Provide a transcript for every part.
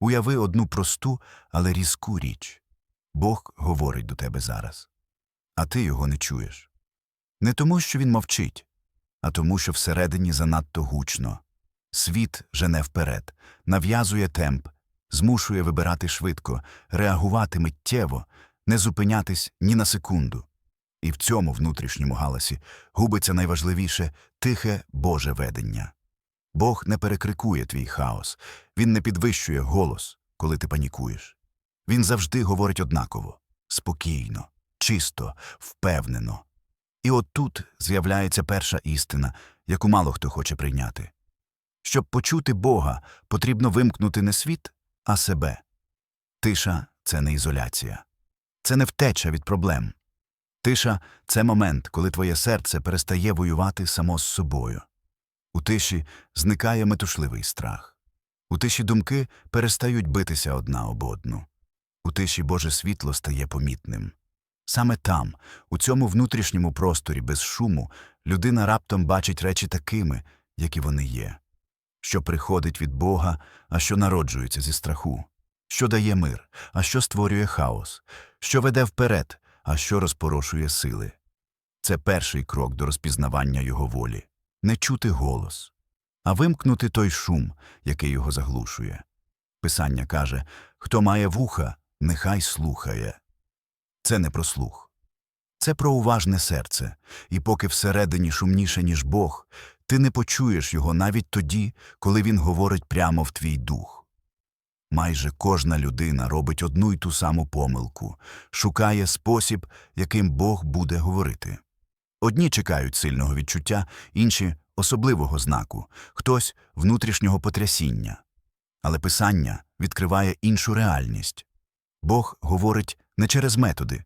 Уяви одну просту, але різку річ. Бог говорить до тебе зараз, а ти його не чуєш. Не тому, що він мовчить, а тому, що всередині занадто гучно. Світ жене вперед, нав'язує темп, змушує вибирати швидко, реагувати миттєво, не зупинятись ні на секунду. І в цьому внутрішньому галасі губиться найважливіше тихе Боже ведення. Бог не перекрикує твій хаос, він не підвищує голос, коли ти панікуєш. Він завжди говорить однаково, спокійно, чисто, впевнено. І от тут з'являється перша істина, яку мало хто хоче прийняти. Щоб почути Бога, потрібно вимкнути не світ, а себе. Тиша це не ізоляція, це не втеча від проблем. Тиша це момент, коли твоє серце перестає воювати само з собою. У тиші зникає метушливий страх. У тиші думки перестають битися одна об одну. У тиші Боже світло стає помітним. Саме там, у цьому внутрішньому просторі без шуму, людина раптом бачить речі такими, які вони є, що приходить від Бога, а що народжується зі страху, що дає мир, а що створює хаос, що веде вперед, а що розпорошує сили. Це перший крок до розпізнавання його волі не чути голос, а вимкнути той шум, який його заглушує. Писання каже хто має вуха, нехай слухає. Це не про слух. Це про уважне серце, і поки всередині шумніше, ніж Бог, ти не почуєш його навіть тоді, коли він говорить прямо в твій дух. Майже кожна людина робить одну й ту саму помилку, шукає спосіб, яким Бог буде говорити. Одні чекають сильного відчуття, інші особливого знаку, хтось внутрішнього потрясіння. Але Писання відкриває іншу реальність. Бог говорить не через методи,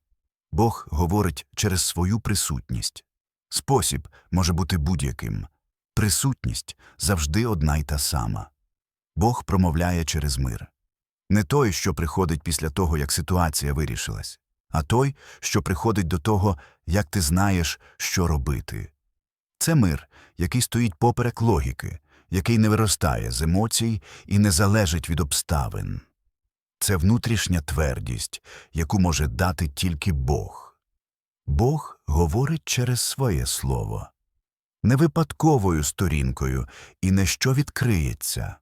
Бог говорить через свою присутність. Спосіб може бути будь-яким. Присутність завжди одна й та сама. Бог промовляє через мир. Не той, що приходить після того, як ситуація вирішилась, а той, що приходить до того, як ти знаєш, що робити. Це мир, який стоїть поперек логіки, який не виростає з емоцій і не залежить від обставин. Це внутрішня твердість, яку може дати тільки Бог. Бог говорить через своє слово, не випадковою сторінкою і не що відкриється.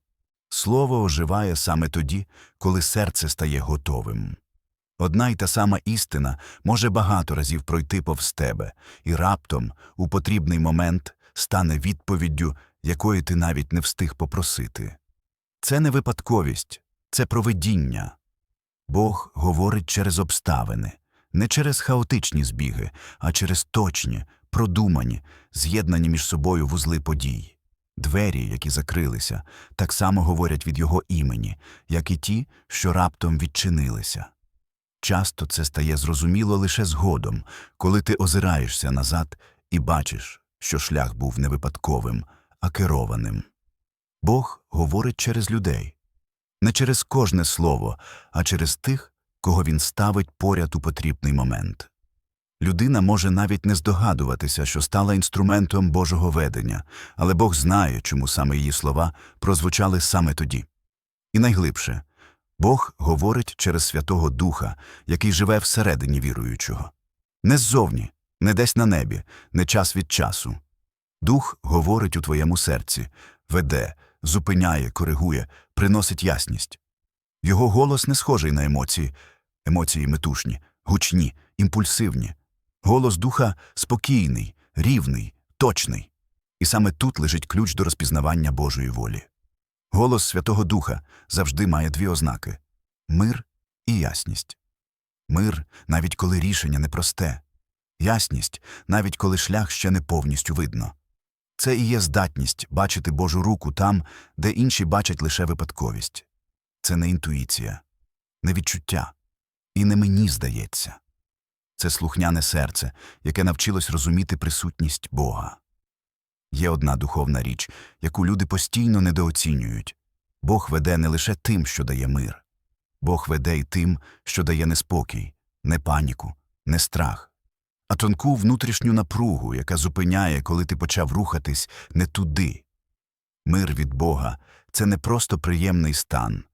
Слово оживає саме тоді, коли серце стає готовим. Одна й та сама істина може багато разів пройти повз тебе, і раптом, у потрібний момент, стане відповіддю, якої ти навіть не встиг попросити. Це не випадковість, це провидіння. Бог говорить через обставини, не через хаотичні збіги, а через точні, продумані, з'єднані між собою вузли подій. Двері, які закрилися, так само говорять від його імені, як і ті, що раптом відчинилися. Часто це стає зрозуміло лише згодом, коли ти озираєшся назад і бачиш, що шлях був не випадковим, а керованим. Бог говорить через людей, не через кожне слово, а через тих, кого він ставить поряд у потрібний момент. Людина може навіть не здогадуватися, що стала інструментом Божого ведення, але Бог знає, чому саме її слова прозвучали саме тоді. І найглибше Бог говорить через Святого Духа, який живе всередині віруючого. Не ззовні, не десь на небі, не час від часу. Дух говорить у твоєму серці, веде, зупиняє, коригує, приносить ясність. Його голос не схожий на емоції, емоції метушні, гучні, імпульсивні. Голос духа спокійний, рівний, точний. І саме тут лежить ключ до розпізнавання Божої волі. Голос Святого Духа завжди має дві ознаки мир і ясність. Мир, навіть коли рішення непросте, ясність, навіть коли шлях ще не повністю видно. Це і є здатність бачити Божу руку там, де інші бачать лише випадковість. Це не інтуїція, не відчуття, і не мені здається. Це слухняне серце, яке навчилось розуміти присутність Бога. Є одна духовна річ, яку люди постійно недооцінюють Бог веде не лише тим, що дає мир, Бог веде й тим, що дає неспокій, не паніку, не страх, а тонку внутрішню напругу, яка зупиняє, коли ти почав рухатись не туди. Мир від Бога це не просто приємний стан,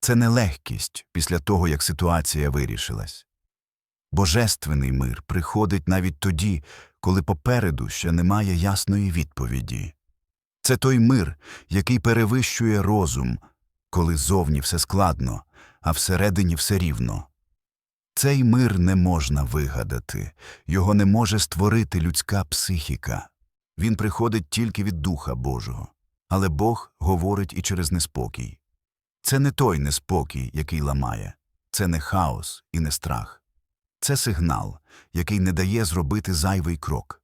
Це не легкість після того, як ситуація вирішилась. Божественний мир приходить навіть тоді, коли попереду ще немає ясної відповіді. Це той мир, який перевищує розум, коли зовні все складно, а всередині все рівно. Цей мир не можна вигадати, його не може створити людська психіка. Він приходить тільки від Духа Божого. Але Бог говорить і через неспокій. Це не той неспокій, який ламає, це не хаос і не страх. Це сигнал, який не дає зробити зайвий крок.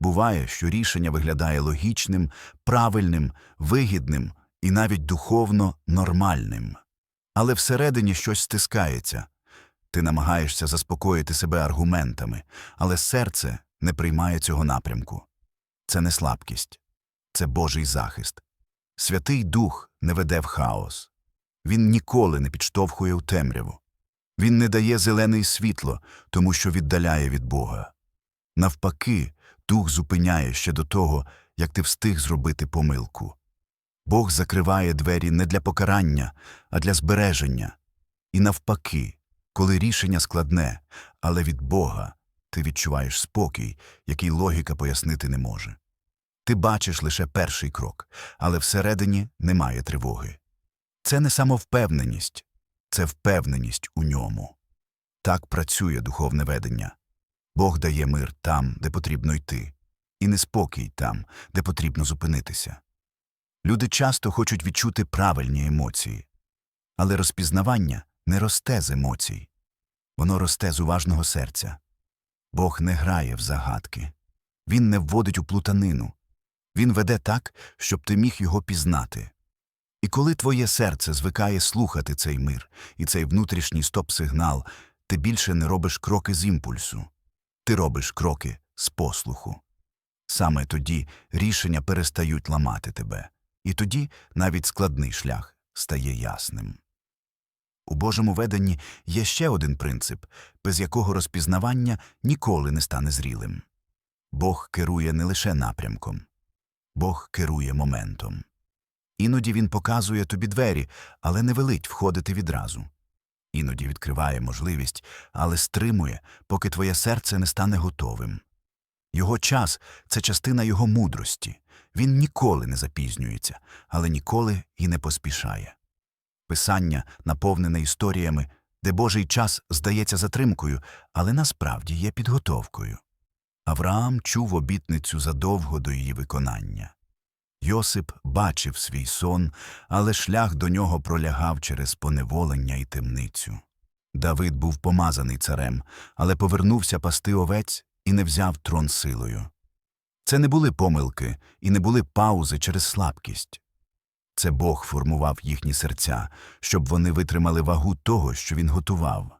Буває, що рішення виглядає логічним, правильним, вигідним і навіть духовно нормальним. Але всередині щось стискається. Ти намагаєшся заспокоїти себе аргументами, але серце не приймає цього напрямку. Це не слабкість, це Божий захист. Святий Дух не веде в хаос. Він ніколи не підштовхує у темряву. Він не дає зелене світло, тому що віддаляє від Бога. Навпаки, Дух зупиняє ще до того, як ти встиг зробити помилку. Бог закриває двері не для покарання, а для збереження. І навпаки, коли рішення складне, але від Бога, ти відчуваєш спокій, який логіка пояснити не може. Ти бачиш лише перший крок, але всередині немає тривоги. Це не самовпевненість, це впевненість у ньому. Так працює духовне ведення. Бог дає мир там, де потрібно йти, і неспокій там, де потрібно зупинитися. Люди часто хочуть відчути правильні емоції, але розпізнавання не росте з емоцій, воно росте з уважного серця. Бог не грає в загадки, Він не вводить у плутанину, Він веде так, щоб ти міг його пізнати. І коли твоє серце звикає слухати цей мир і цей внутрішній стоп-сигнал, ти більше не робиш кроки з імпульсу, ти робиш кроки з послуху. Саме тоді рішення перестають ламати тебе, і тоді навіть складний шлях стає ясним. У Божому веденні є ще один принцип, без якого розпізнавання ніколи не стане зрілим. Бог керує не лише напрямком, Бог керує моментом. Іноді він показує тобі двері, але не велить входити відразу. Іноді відкриває можливість, але стримує, поки твоє серце не стане готовим. Його час це частина його мудрості. Він ніколи не запізнюється, але ніколи і не поспішає. Писання наповнене історіями, де Божий час здається затримкою, але насправді є підготовкою. Авраам чув обітницю задовго до її виконання. Йосип бачив свій сон, але шлях до нього пролягав через поневолення і темницю. Давид був помазаний царем, але повернувся пасти овець і не взяв трон силою. Це не були помилки і не були паузи через слабкість. Це Бог формував їхні серця, щоб вони витримали вагу того, що він готував.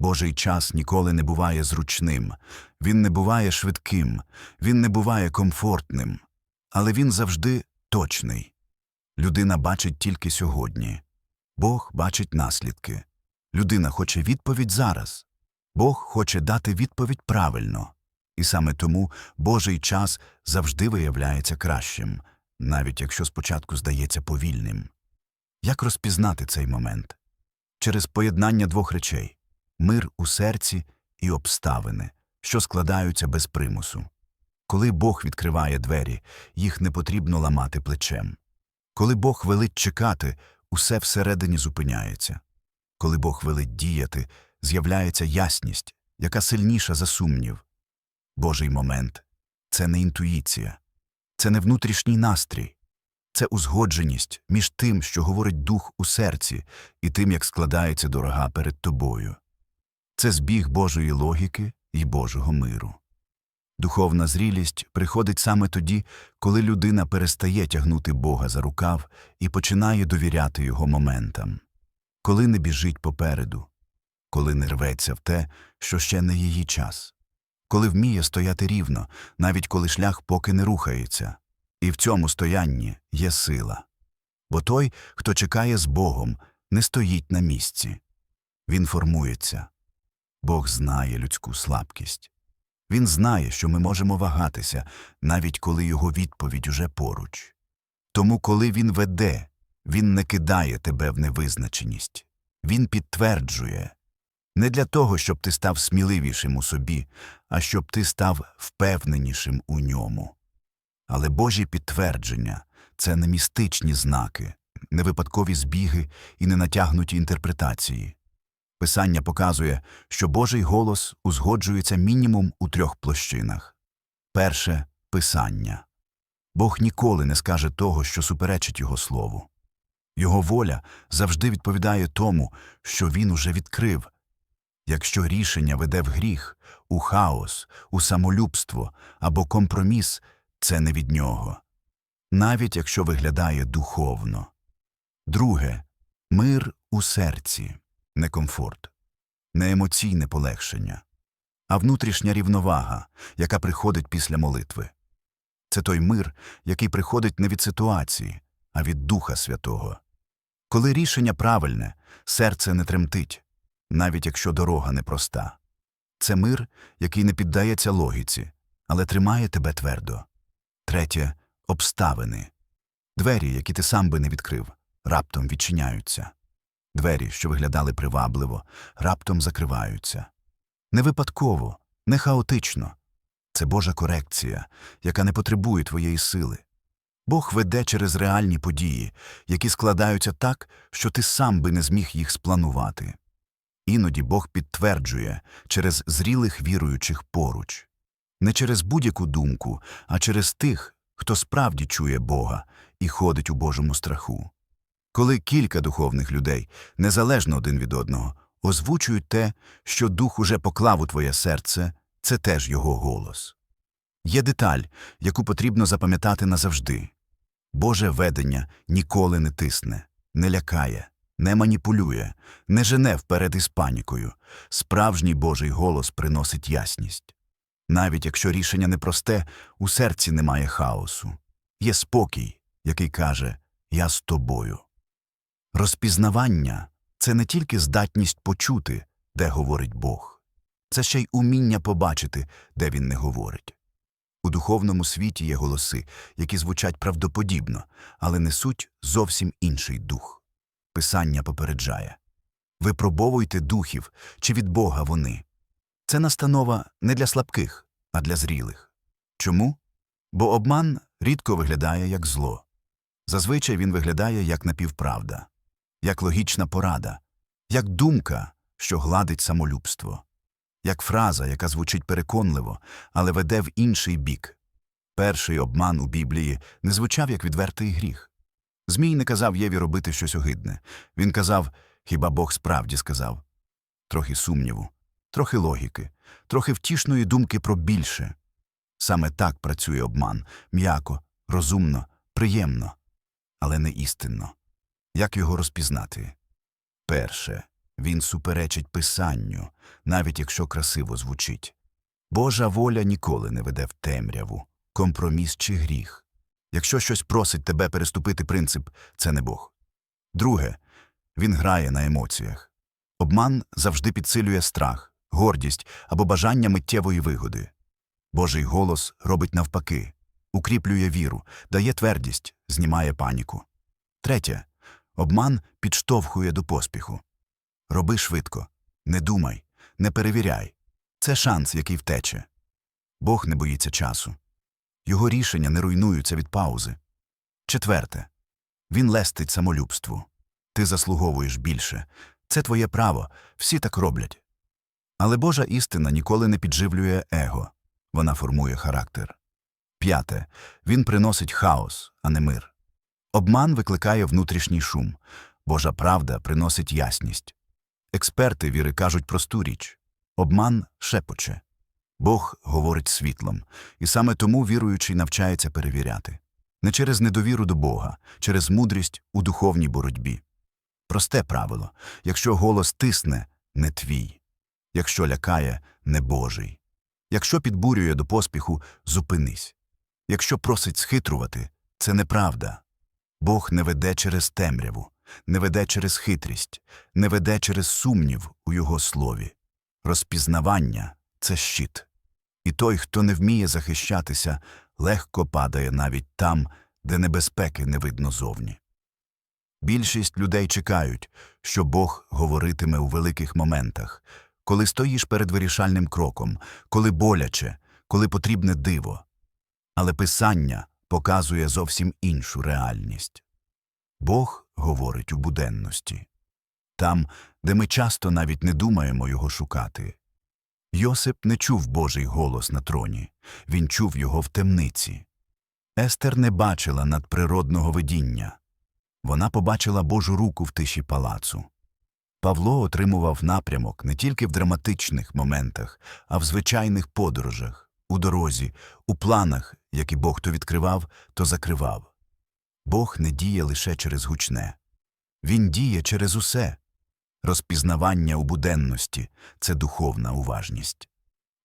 Божий час ніколи не буває зручним, він не буває швидким, він не буває комфортним, але він завжди точний. Людина бачить тільки сьогодні. Бог бачить наслідки. Людина хоче відповідь зараз. Бог хоче дати відповідь правильно. І саме тому Божий час завжди виявляється кращим, навіть якщо спочатку здається повільним. Як розпізнати цей момент? Через поєднання двох речей мир у серці і обставини, що складаються без примусу. Коли Бог відкриває двері, їх не потрібно ламати плечем. Коли Бог велить чекати, усе всередині зупиняється. Коли Бог велить діяти, з'являється ясність, яка сильніша за сумнів. Божий момент це не інтуїція, це не внутрішній настрій, це узгодженість між тим, що говорить дух у серці, і тим, як складається дорога перед тобою. Це збіг Божої логіки і Божого миру. Духовна зрілість приходить саме тоді, коли людина перестає тягнути Бога за рукав і починає довіряти його моментам, коли не біжить попереду, коли не рветься в те, що ще не її час, коли вміє стояти рівно, навіть коли шлях поки не рухається. І в цьому стоянні є сила. Бо той, хто чекає з Богом, не стоїть на місці. Він формується. Бог знає людську слабкість. Він знає, що ми можемо вагатися, навіть коли його відповідь уже поруч. Тому, коли він веде, Він не кидає тебе в невизначеність. Він підтверджує не для того, щоб ти став сміливішим у собі, а щоб ти став впевненішим у ньому. Але Божі підтвердження це не містичні знаки, не випадкові збіги і не натягнуті інтерпретації. Писання показує, що Божий голос узгоджується мінімум у трьох площинах. Перше писання. Бог ніколи не скаже того, що суперечить Його слову. Його воля завжди відповідає тому, що він уже відкрив. Якщо рішення веде в гріх, у хаос, у самолюбство або компроміс, це не від нього. Навіть якщо виглядає духовно. Друге мир у серці, не комфорт, не емоційне полегшення, а внутрішня рівновага, яка приходить після молитви. Це той мир, який приходить не від ситуації, а від Духа Святого. Коли рішення правильне, серце не тремтить, навіть якщо дорога непроста. Це мир, який не піддається логіці, але тримає тебе твердо. Третє обставини. Двері, які ти сам би не відкрив, раптом відчиняються. Двері, що виглядали привабливо, раптом закриваються. Не випадково, не хаотично. Це Божа корекція, яка не потребує твоєї сили. Бог веде через реальні події, які складаються так, що ти сам би не зміг їх спланувати. Іноді Бог підтверджує через зрілих віруючих поруч. Не через будь-яку думку, а через тих, хто справді чує Бога і ходить у Божому страху. Коли кілька духовних людей, незалежно один від одного, озвучують те, що Дух уже поклав у твоє серце, це теж його голос. Є деталь, яку потрібно запам'ятати назавжди. Боже ведення ніколи не тисне, не лякає, не маніпулює, не жене вперед із панікою. Справжній Божий голос приносить ясність. Навіть якщо рішення непросте, у серці немає хаосу. Є спокій, який каже Я з тобою. Розпізнавання це не тільки здатність почути, де говорить Бог, це ще й уміння побачити, де він не говорить. У духовному світі є голоси, які звучать правдоподібно, але несуть зовсім інший дух. Писання попереджає Випробовуйте духів, чи від Бога вони. Це настанова не для слабких, а для зрілих. Чому? Бо обман рідко виглядає як зло. Зазвичай він виглядає як напівправда, як логічна порада, як думка, що гладить самолюбство, як фраза, яка звучить переконливо, але веде в інший бік. Перший обман у Біблії не звучав як відвертий гріх. Змій не казав Єві робити щось огидне. Він казав, хіба Бог справді сказав. Трохи сумніву, трохи логіки, трохи втішної думки про більше. Саме так працює обман м'яко, розумно, приємно, але не істинно. Як його розпізнати? Перше, він суперечить писанню, навіть якщо красиво звучить. Божа воля ніколи не веде в темряву, компроміс чи гріх. Якщо щось просить тебе переступити принцип, це не Бог. Друге, він грає на емоціях. Обман завжди підсилює страх, гордість або бажання миттєвої вигоди. Божий голос робить навпаки, укріплює віру, дає твердість, знімає паніку. Третє, обман підштовхує до поспіху. Роби швидко, не думай, не перевіряй. Це шанс, який втече. Бог не боїться часу. Його рішення не руйнуються від паузи. Четверте. Він лестить самолюбству. Ти заслуговуєш більше. Це твоє право, всі так роблять. Але Божа істина ніколи не підживлює его, вона формує характер. П'яте. Він приносить хаос, а не мир. Обман викликає внутрішній шум, Божа правда приносить ясність. Експерти віри кажуть просту річ обман шепоче. Бог говорить світлом, і саме тому віруючий навчається перевіряти. Не через недовіру до Бога, через мудрість у духовній боротьбі. Просте правило якщо голос тисне, не твій, якщо лякає, не Божий. Якщо підбурює до поспіху, зупинись. Якщо просить схитрувати, це неправда. Бог не веде через темряву, не веде через хитрість, не веде через сумнів у Його слові. Розпізнавання це щит. І той, хто не вміє захищатися, легко падає навіть там, де небезпеки не видно зовні. Більшість людей чекають, що Бог говоритиме у великих моментах, коли стоїш перед вирішальним кроком, коли боляче, коли потрібне диво. Але Писання показує зовсім іншу реальність. Бог говорить у буденності, там, де ми часто навіть не думаємо його шукати. Йосип не чув Божий голос на троні, він чув його в темниці. Естер не бачила надприродного видіння. Вона побачила Божу руку в тиші палацу. Павло отримував напрямок не тільки в драматичних моментах, а в звичайних подорожах, у дорозі, у планах, які Бог то відкривав, то закривав. Бог не діє лише через гучне. Він діє через усе. Розпізнавання у буденності це духовна уважність.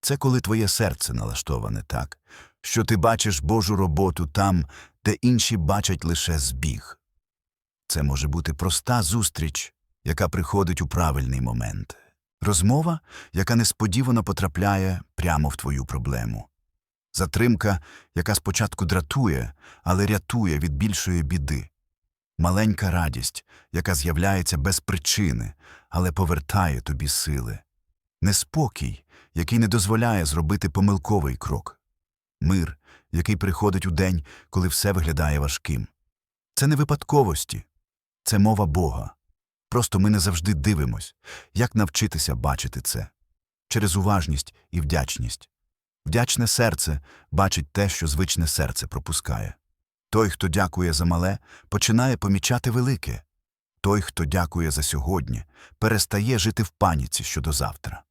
Це коли твоє серце налаштоване так, що ти бачиш Божу роботу там, де інші бачать лише збіг. Це може бути проста зустріч, яка приходить у правильний момент, розмова, яка несподівано потрапляє прямо в твою проблему, затримка, яка спочатку дратує, але рятує від більшої біди, маленька радість, яка з'являється без причини, але повертає тобі сили, неспокій, який не дозволяє зробити помилковий крок, мир, який приходить у день, коли все виглядає важким. Це не випадковості, це мова Бога. Просто ми не завжди дивимось, як навчитися бачити це через уважність і вдячність. Вдячне серце бачить те, що звичне серце пропускає. Той, хто дякує за мале, починає помічати велике. Той, хто дякує за сьогодні, перестає жити в паніці щодо завтра.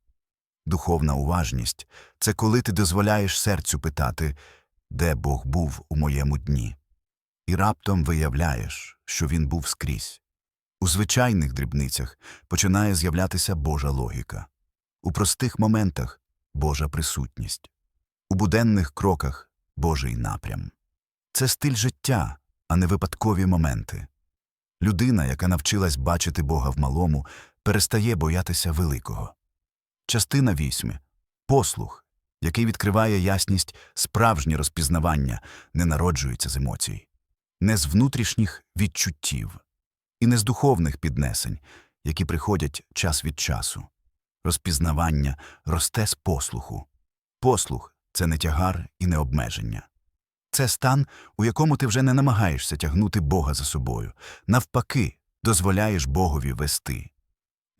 Духовна уважність це коли ти дозволяєш серцю питати, де Бог був у моєму дні, і раптом виявляєш, що він був скрізь. У звичайних дрібницях починає з'являтися Божа логіка, у простих моментах Божа присутність, у буденних кроках Божий напрям. Це стиль життя, а не випадкові моменти. Людина, яка навчилась бачити Бога в малому, перестає боятися великого. Частина вісьми послух, який відкриває ясність, справжнє розпізнавання, не народжується з емоцій, не з внутрішніх відчуттів і не з духовних піднесень, які приходять час від часу. Розпізнавання росте з послуху. Послух це не тягар і не обмеження. Це стан, у якому ти вже не намагаєшся тягнути Бога за собою, навпаки, дозволяєш Богові вести.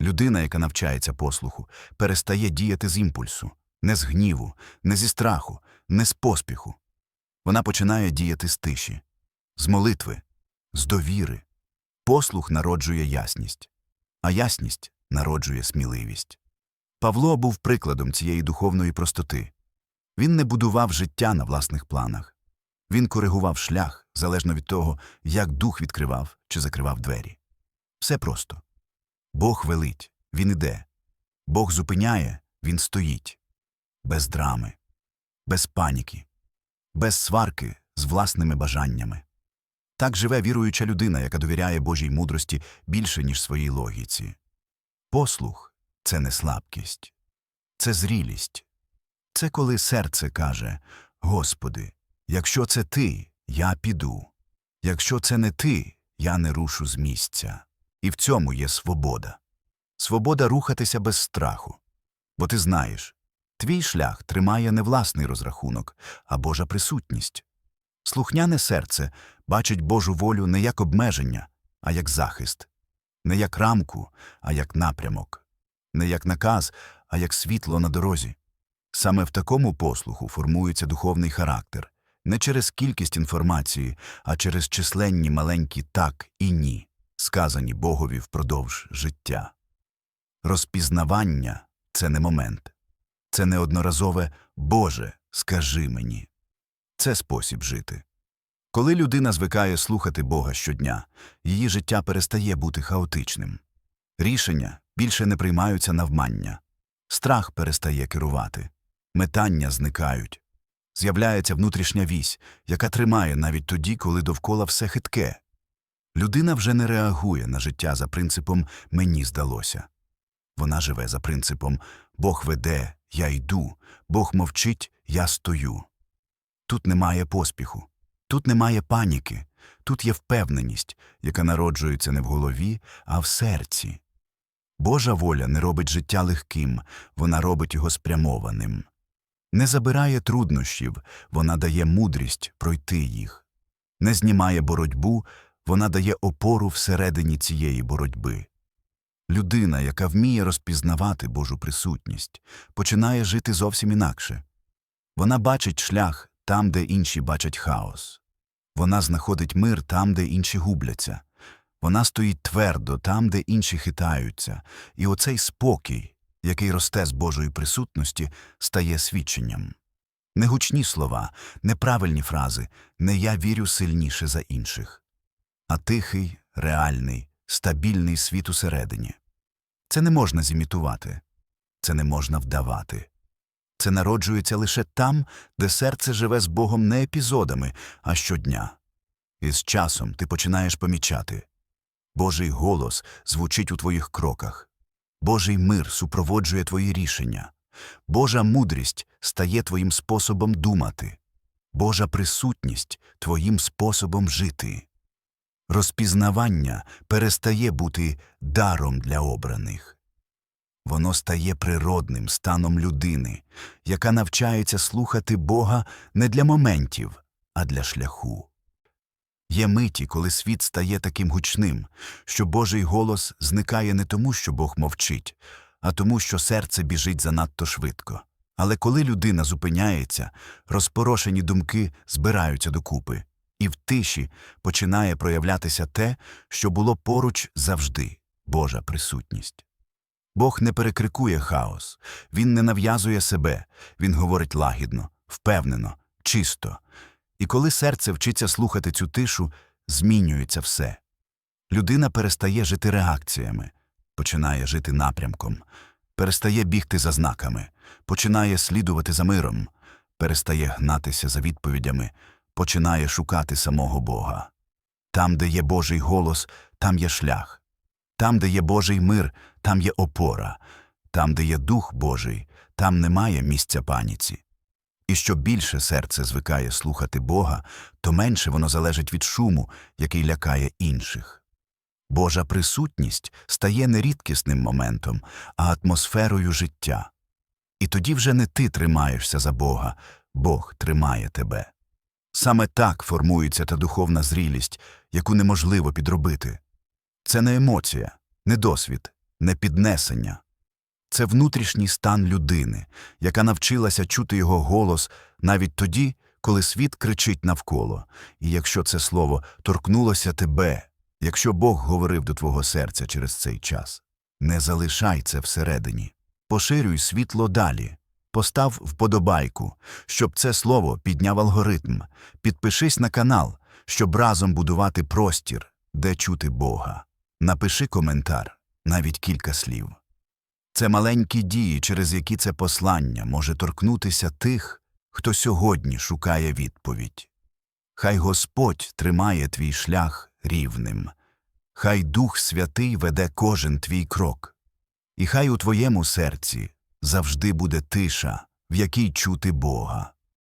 Людина, яка навчається послуху, перестає діяти з імпульсу, не з гніву, не зі страху, не з поспіху. Вона починає діяти з тиші, з молитви, з довіри. Послух народжує ясність, а ясність народжує сміливість. Павло був прикладом цієї духовної простоти. Він не будував життя на власних планах. Він коригував шлях залежно від того, як дух відкривав чи закривав двері. Все просто. Бог велить, він іде. Бог зупиняє, він стоїть. Без драми, без паніки, без сварки з власними бажаннями. Так живе віруюча людина, яка довіряє Божій мудрості більше, ніж своїй логіці. Послух це не слабкість, це зрілість. Це коли серце каже Господи, якщо це ти, я піду. Якщо це не ти, я не рушу з місця. І в цьому є свобода. Свобода рухатися без страху. Бо ти знаєш, твій шлях тримає не власний розрахунок, а Божа присутність. Слухняне серце бачить Божу волю не як обмеження, а як захист, не як рамку, а як напрямок, не як наказ, а як світло на дорозі. Саме в такому послуху формується духовний характер не через кількість інформації, а через численні маленькі так і ні, сказані Богові впродовж життя. Розпізнавання це не момент, це не одноразове Боже, скажи мені. Це спосіб жити. Коли людина звикає слухати Бога щодня, її життя перестає бути хаотичним. Рішення більше не приймаються навмання, страх перестає керувати, метання зникають. З'являється внутрішня вісь, яка тримає навіть тоді, коли довкола все хитке. Людина вже не реагує на життя за принципом мені здалося. Вона живе за принципом Бог веде, я йду, Бог мовчить, я стою. Тут немає поспіху, тут немає паніки, Тут є впевненість, яка народжується не в голові, а в серці. Божа воля не робить життя легким, вона робить його спрямованим. Не забирає труднощів, вона дає мудрість пройти їх. Не знімає боротьбу, вона дає опору всередині цієї боротьби. Людина, яка вміє розпізнавати Божу присутність, починає жити зовсім інакше. Вона бачить шлях там, де інші бачать хаос. Вона знаходить мир там, де інші губляться. Вона стоїть твердо там, де інші хитаються, і оцей спокій, який росте з Божої присутності, стає свідченням. Не гучні слова, неправильні фрази, не я вірю сильніше за інших, а тихий, реальний, стабільний світ усередині. Це не можна зімітувати, це не можна вдавати. Це народжується лише там, де серце живе з Богом не епізодами, а щодня. І з часом ти починаєш помічати. Божий голос звучить у твоїх кроках. Божий мир супроводжує твої рішення. Божа мудрість стає твоїм способом думати. Божа присутність твоїм способом жити. Розпізнавання перестає бути даром для обраних. Воно стає природним станом людини, яка навчається слухати Бога не для моментів, а для шляху. Є миті, коли світ стає таким гучним, що Божий голос зникає не тому, що Бог мовчить, а тому, що серце біжить занадто швидко. Але коли людина зупиняється, розпорошені думки збираються докупи, і в тиші починає проявлятися те, що було поруч завжди Божа присутність. Бог не перекрикує хаос, він не нав'язує себе, він говорить лагідно, впевнено, чисто. І коли серце вчиться слухати цю тишу, змінюється все. Людина перестає жити реакціями, починає жити напрямком, перестає бігти за знаками, починає слідувати за миром, перестає гнатися за відповідями, починає шукати самого Бога. Там, де є Божий голос, там є шлях. Там, де є Божий мир, там є опора. Там, де є Дух Божий, там немає місця паніці. І що більше серце звикає слухати Бога, то менше воно залежить від шуму, який лякає інших. Божа присутність стає не рідкісним моментом, а атмосферою життя. І тоді вже не ти тримаєшся за Бога, Бог тримає тебе. Саме так формується та духовна зрілість, яку неможливо підробити. Це не емоція, не досвід, не піднесення. Це внутрішній стан людини, яка навчилася чути його голос навіть тоді, коли світ кричить навколо. І якщо це слово торкнулося тебе, якщо Бог говорив до твого серця через цей час, не залишай це всередині. Поширюй світло далі. Постав вподобайку, щоб це слово підняв алгоритм. Підпишись на канал, щоб разом будувати простір, де чути Бога. Напиши коментар, навіть кілька слів. Це маленькі дії, через які це послання може торкнутися тих, хто сьогодні шукає відповідь. Хай Господь тримає твій шлях рівним, хай Дух Святий веде кожен твій крок, і хай у твоєму серці завжди буде тиша, в якій чути Бога.